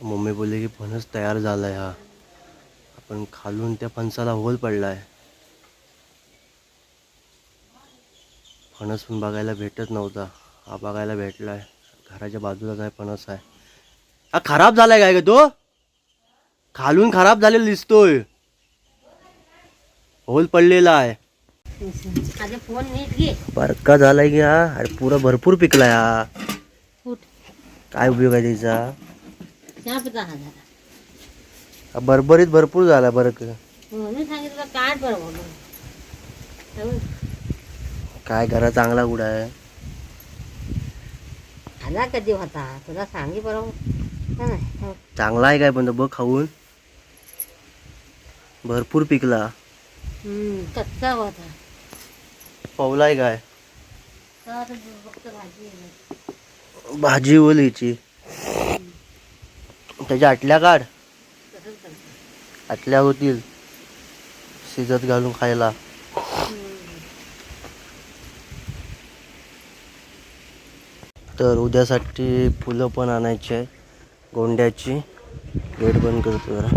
Mummy बोलली की फणस तयार झाला आहे हा. आपण खालून त्या फणसाला होल पडला आहे फणस पण बघायला भेटत नव्हता. हा बघायला भेटला आहे घराच्या बाजूलाच आहे फणस आहे. हा खराब झालाय काय ग तो? खालून खराब झालेला दिसतोय. होल पडलेला आहे. बरका झालाय की हा? अरे पुरा भरपूर पिकलाय हा. काय उपयोग आहे त्याचा? चहा पिता हा झाला. हा भरभरीत भरपूर झाला बरं का? म्हणून सांगितलं काढ बरं म्हणून. काय घरा चांगला कुठं आहे? आला कधी होता? तुला सांगी बरं? चांगला आहे काय पण तो बघ खाऊन. भरपूर पिकला. हम्म, कच्चा होता. पवलाय काय? तर भाजी आहे. भाजी ओलीची. त्याच्या आटल्या काढ. आटल्या होतील. शिजत घालून खायला. तर उद्यासाठी फुलं पण आणायची आहे. गोंड्याची. गेट बंद करतो जरा.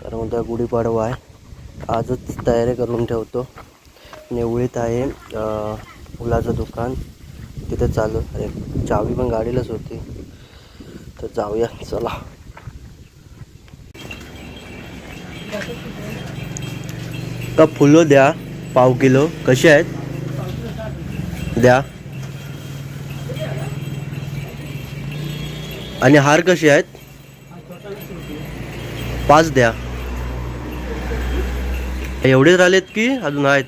कारण उद्या गुढीपाडवा आहे. आजच तयारी करून ठेवतो. नेवळीत आहे फुलाचं दुकान. तिथे चालू. अरे चावी पण गाडीलाच होती. तर जाऊया चला. का फुलं द्या पाव किलो? कसे आहेत? द्या. आणि हार कसे आहेत? पाच द्या. एवढेच राहिलेत की अजून आहेत?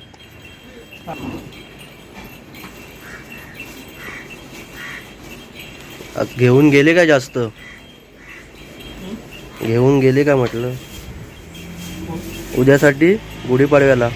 घेऊन गेले का जास्त? घेऊन गेले का म्हटलं? उद्यासाठी गुढीपाडव्याला.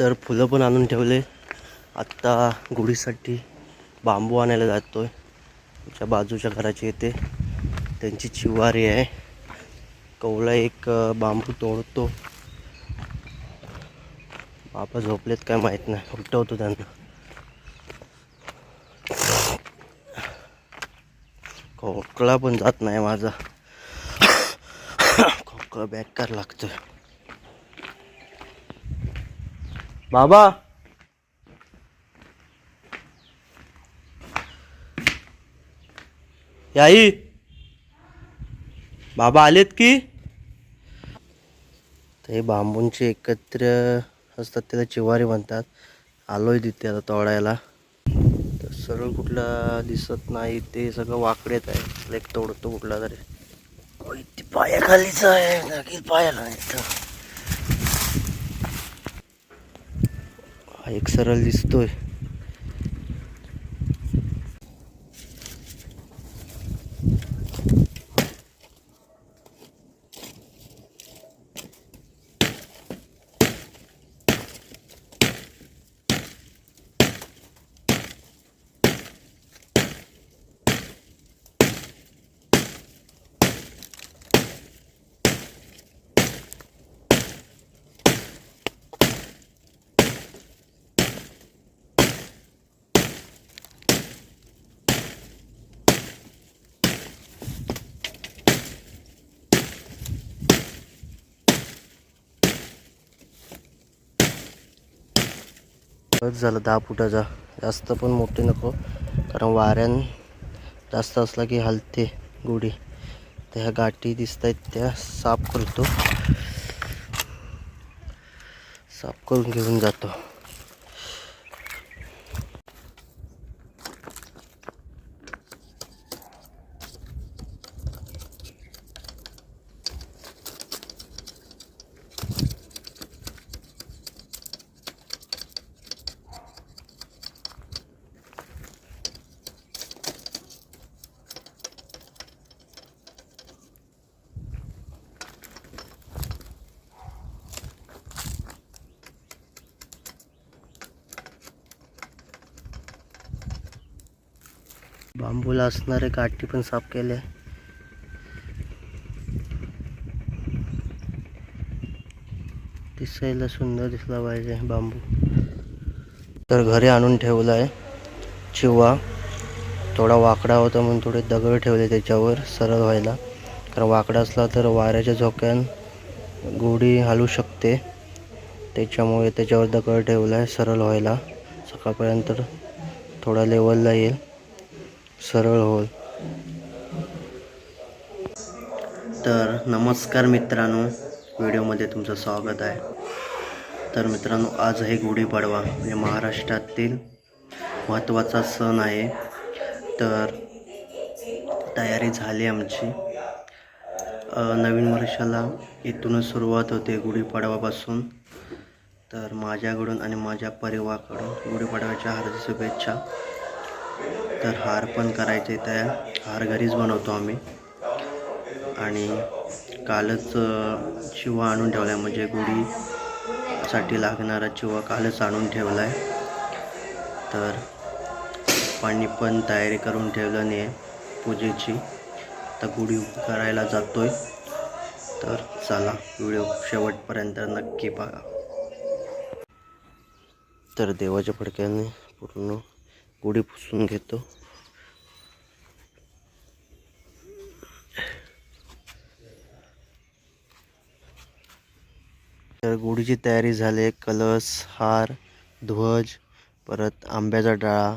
तर फुलं पण आणून ठेवले. आत्ता गुढीसाठी बांबू आणायला जातोय. च्या बाजूच्या घराची येते त्यांची चिवारी आहे. कवळा एक बांबू तोडतो. बापा झोपलेत काय माहीत नाही. उठवतो त्यांना. खोकला पण जात नाही माझा. खोकला बेकार लागतोय. बाबा! याई बाबा आलेत की? ते बांबूंचे एकत्र असतात त्याला चिवारी म्हणतात. आलोय तिथे आता तोडायला. तर सरळ कुठला दिसत नाही ते सगळं वाकडेत आहे. एक तोडतो कुठला तरी. ओय, ती पायाखालीच आहे. पायाला नाही हा एक सरळ दिसतोय. बस झालं दहा फुटाचा. जास्त पण मोठी नको. कारण वाऱ्यान जास्त असला की हलते गुढी. त्या गाठी दिसत आहेत त्या साफ करतो. साफ करून घेऊन जातो. बांबूला असणारे काठी पण साफ केले. दिसायला सुंदर दिसला पाहिजे बांबू. तर घरी आणून ठेवला आहे चिवा थोडा वाकडा होता म्हणून थोडे दगड ठेवले त्याच्यावर सरळ व्हायला. कारण वाकडा असला तर वाऱ्याच्या झोक्यान गोडी हलू शकते. त्याच्यामुळे त्याच्यावर दगड ठेवला आहे सरळ व्हायला. सकाळपर्यंत थोडा लेवलला येईल. सरळ होल. तर नमस्कार मित्रांनो व्हिडिओमध्ये तुमचं स्वागत आहे. तर मित्रांनो आज आहे गुढीपाडवा म्हणजे महाराष्ट्रातील महत्त्वाचा सण आहे. तर तयारी झाली आमची. नवीन वर्षाला इथूनच सुरुवात होते गुढीपाडवापासून तर माझ्याकडून आणि माझ्या परिवाराकडून गुढीपाडव्याच्या हार्दिक शुभेच्छा. तर हार पण करायचे त्या हार घरीच बनवतो आम्ही. आणि कालच शिवा चिवा आणून ठेवला आहे म्हणजे गुढीसाठी लागणारा चिवा कालच आणून ठेवला आहे तर पाणी पण तयारी करून ठेवलं नाही आहे पूजेची. तर गुढी करायला जातोय. तर चला व्हिडिओ शेवटपर्यंत नक्की बघा. तर देवाच्या फडक्याने पूर्ण गुढी पुसून घेतो. तर गुढीची तयारी झाली कलश हार ध्वज परत आंब्याचा डाळा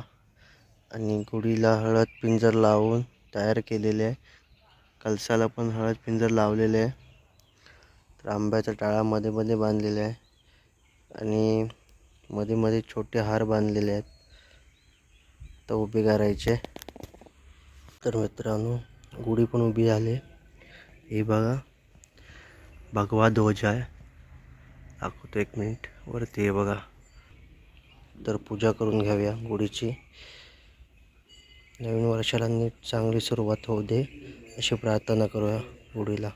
आणि गुढीला हळद पिंजर लावून तयार केलेले आहे. कलशाला पण हळद पिंजर लावलेले आहे. तर आंब्याचा डाळा मध्ये मध्ये बांधलेले आहे आणि मध्ये मध्ये छोटे हार बांधलेले आहेत. तर उभे करायचे. तर मित्रांनो गुढी पण उभी झाली. हे बघा. भगवा ध्वज आहे. दाखवतो एक मिनिट. वरती आहे बघा. तर पूजा करून घ्याव्या गुढीची. नवीन वर्षाला नीट चांगली सुरुवात होऊ दे. अशी प्रार्थना करूया गुढीला.